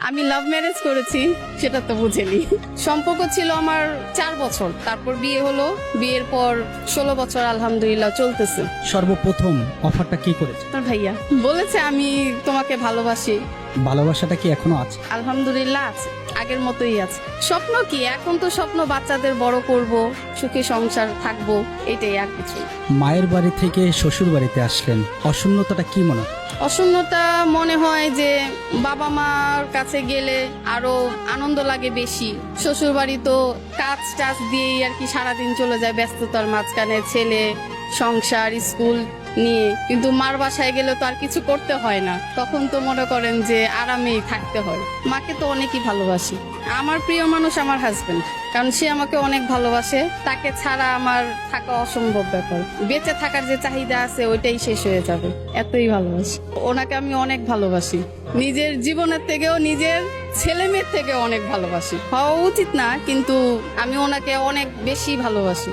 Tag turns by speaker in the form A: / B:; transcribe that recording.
A: আমি love marriage করেছি সেটা তো বুঝেনি। সম্পর্ক ছিল আমার চার বছর। তারপর বিয়ে হলো বিয়ের পর ষোলো বছর আলহামদুলিল্লাহ চলতেছে।
B: সর্বপ্রথম অফারটা কি করেছে?
A: তোর ভাইয়া। বলেছে আমি তোমাকে ভালোবাসি।
B: ভালোবাসাটা কি এখনও আছে?
A: আলহামদুলিল্লাহ আছে আগের মতোই আছে। স্বপ্ন কি? এখন তো স্বপ্ন বাচ্চাদের বড় করব সুখী সংসার থাকব এটাই আর কিছু
B: মায়ের বাড়ি থেকে শ্বশুর বাড়িতে আসলেন অশূন্যতাটা কি মনে হয়?
A: অশূন্যতা মনে হয় যে বাবা মার কাছে গেলে আরও আনন্দ লাগে বেশি। শ্বশুর বাড়ি তো কাজ টাজ দিয়েই আর কি সারাদিন চলে যায় ব্যস্ততার মাঝখানে ছেলে সংসার স্কুল নিয়ে, কিন্তু মার বাসায় গেলে তো আর কিছু করতে হয় না। তখন তো মনে করেন যে আরামেই থাকতে হয়। মাকে তো অনেকই ভালোবাসি। আমার প্রিয় মানুষ আমার হাজবেন্ড কারণ সে আমাকে অনেক ভালোবাসে। তাকে ছাড়া আমার থাকা অসম্ভব ব্যাপার। বেঁচে থাকার যে চাহিদা আছে, ওইটাই শেষ হয়ে যাবে। এতই ভালোবাসি। ওনাকে আমি অনেক ভালোবাসি। নিজের জীবনের থেকেও নিজের ছেলে মেয়ের থেকে অনেক ভালোবাসি। হওয়া উচিত না, কিন্তু আমি ওনাকে অনেক বেশি ভালোবাসি।